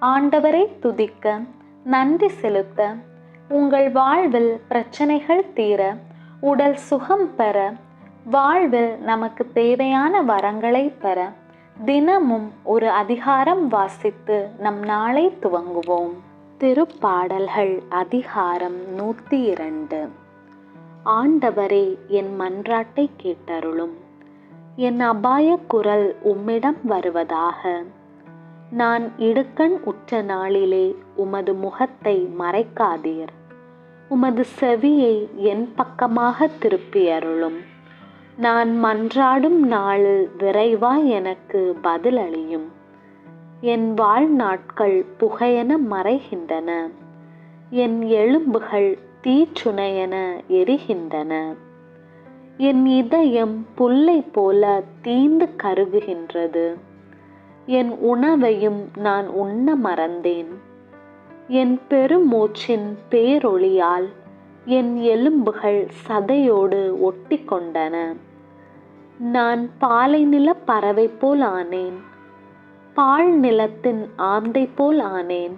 ஆண்டவரை துதிக்க நன்றி செலுத்த உங்கள் வாழ்வில் பிரச்சனைகள் தீர உடல் சுகம் பெற வாழ்வில் நமக்கு தேவையான வரங்களை பெற தினமும் ஒரு அதிகாரம் வாசித்து நம் நாளை துவங்குவோம். திருப்பாடல்கள் அதிகாரம் நூற்றி இரண்டு. ஆண்டவரே என் மன்றாட்டை கேட்டருளும். என் அபாய குரல் உம்மிடம் வருவதாக. நான் இடுக்கண் உற்ற நாளிலே உமது முகத்தை மறைக்காதீர். உமது செவியை என் பக்கமாக திருப்பியருளும் நான் மன்றாடும் நாளில் விரைவாய் எனக்கு பதிலளியும். என் வாழ்நாட்கள் புகையென மறைகின்றன. என் எலும்புகள் தீச்சுனையென எரிகின்றன. என் இதயம் புல்லை போல தீந்து கருகுகின்றது. என் உணவையும் நான் உண்ண மறந்தேன். என் பெருமூச்சின் பேரொளியால் என் எலும்புகள் சதையோடு ஒட்டி கொண்டன. நான் பாலை நில பறவை போல் ஆனேன். பால் நிலத்தின் ஆந்தை போல் ஆனேன்.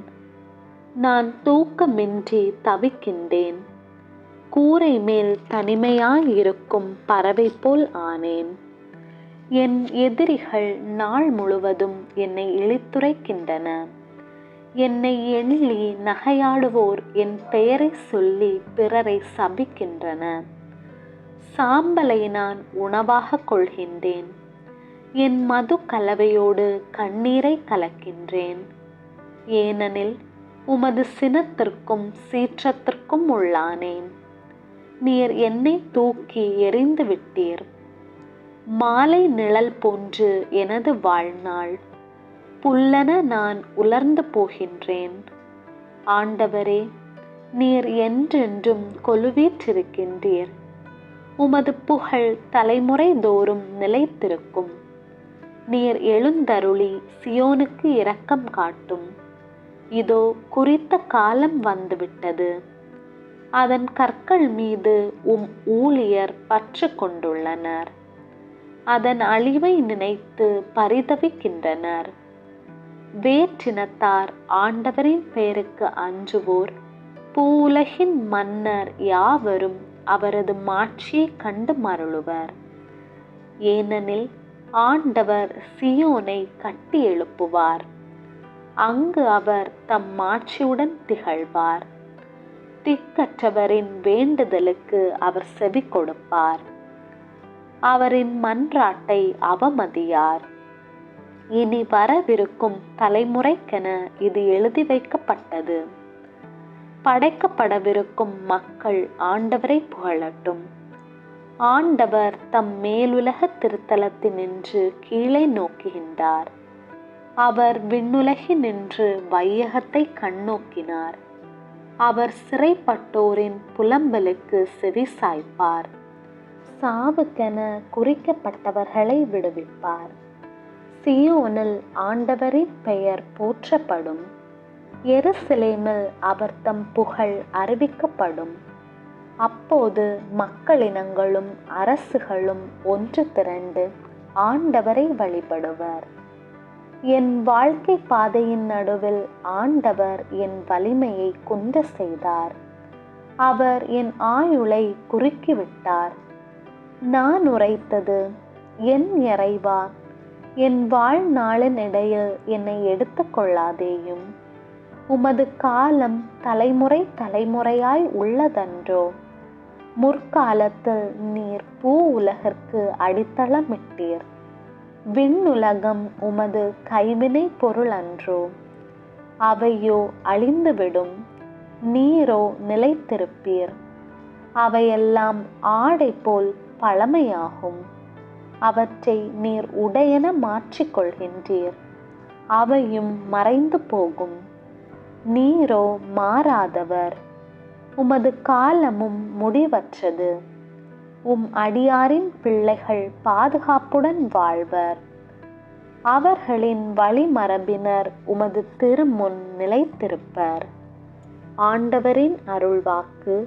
நான் தூக்கமின்றி தவிக்கின்றேன். கூரை மேல் தனிமையாயிருக்கும் பறவை போல் ஆனேன். என் எதிரிகள் நாள் முழுவதும் என்னை இழித்துரைக்கின்றன. என்னை எண்ணி நகையாடுவோர் என் பெயரை சொல்லி பிறரை சபிக்கின்றன. சாம்பலை நான் உணவாக கொள்கின்றேன். என் மது கலவையோடு கண்ணீரை கலக்கின்றேன். ஏனெனில் உமது சினத்திற்கும் சீற்றத்திற்கும் உள்ளானேன். நீர் என்னை தூக்கி எறிந்து விட்டீர் மாலை நிழல் போன்று எனது வாழ்நாள். புல்லென நான் உலர்ந்து போகின்றேன். ஆண்டவரே நீர் என்றென்றும் கொலுவீற்றிருக்கின்றீர். உமது புகழ் தலைமுறை தோறும் நிலைத்திருக்கும். நீர் எழுந்தருளி சியோனுக்கு இரக்கம் காட்டும். இதோ குறித்த காலம் வந்துவிட்டது. அதன் கற்கள் மீது உம் ஊழியர் பற்று கொண்டுள்ளனர். அதன் அழிவை நினைத்து பரிதவிக்கின்றனர். வேற்றினத்தார் ஆண்டவரின் பெயருக்கு அஞ்சுவோர். பூவுலகின் மன்னர் யாவரும் அவரது மாட்சியை கண்டு மருளுவர். ஏனெனில் ஆண்டவர் சியோனை கட்டி எழுப்புவார். அங்கு அவர் தம் மாட்சியுடன் திகழ்வார். திக்கற்றவரின் வேண்டுதலுக்கு அவர் செவி கொடுப்பார். அவரின் மன்றாட்டை அவமதியார். இனி வரவிருக்கும் தலைமுறைக்கென இது எழுதி வைக்கப்பட்டது. படைக்கப்படவிருக்கும் மக்கள் ஆண்டவரை புகழட்டும். ஆண்டவர் தம் மேலுலக திருத்தலத்தினின்று கீழே நோக்குகின்றார். அவர் விண்ணுலகினின்று வையகத்தை கண்ணோக்கினார். அவர் சிறைப்பட்டோரின் புலம்பலுக்கு செவி சாய்ப்பார். சாவுக்கென குறிக்கப்பட்டவர்களை விடுவிப்பார். சியோனில் ஆண்டவரின் பெயர் போற்றப்படும். எருசலேமில் அவர் தம் புகழ் அறிவிக்கப்படும். அப்போது மக்களினங்களும் அரசுகளும் ஒன்று திரண்டு ஆண்டவரை வழிபடுவர். என் வாழ்க்கை பாதையின் நடுவில் ஆண்டவர் என் வலிமையை குன்ற செய்தார். அவர் என் ஆயுளை குறுக்கிவிட்டார். நான் உரைத்தது என் இறைவா என் வாழ்நாளின் இடையில் என்னை எடுத்து கொள்ளாதேயும். உமது காலம் தலைமுறை தலைமுறையாய் உள்ளதன்றோ. முற்காலத்தில் நீர் பூ உலகிற்கு அடித்தளமிட்டீர். விண்ணுலகம் உமது கைவினை பொருள் அன்றோ அவையோ அழிந்துவிடும் நீரோ நிலைத்திருப்பீர். அவையெல்லாம் ஆடை போல் பழமையாகும். அவற்றை நீர் உடையென மாற்றிக்கொள்கின்றீர். அவையும் மறைந்து போகும். நீரோ மாறாதவர். உமது காலமும் முடிவற்றது. உம் அடியாரின் பிள்ளைகள் பாதுகாப்புடன் வாழ்வர். அவர்களின் வழிமரபினர் உமது திருமுன் நிலைத்திருப்பர். ஆண்டவரின் அருள்வாக்கு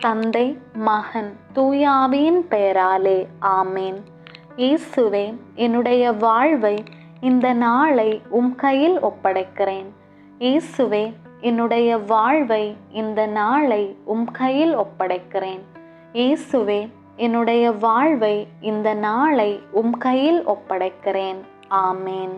தந்தை மகன் தூயாவியின் பெயராலே ஆமேன். இயேசுவே என்னுடைய வாழ்வை இந்த நாளை உம் கையில் ஒப்படைக்கிறேன். இயேசுவே என்னுடைய வாழ்வை இந்த நாளை உம் கையில் ஒப்படைக்கிறேன். இயேசுவே என்னுடைய வாழ்வை இந்த நாளை உம் கையில் ஒப்படைக்கிறேன். ஆமேன்.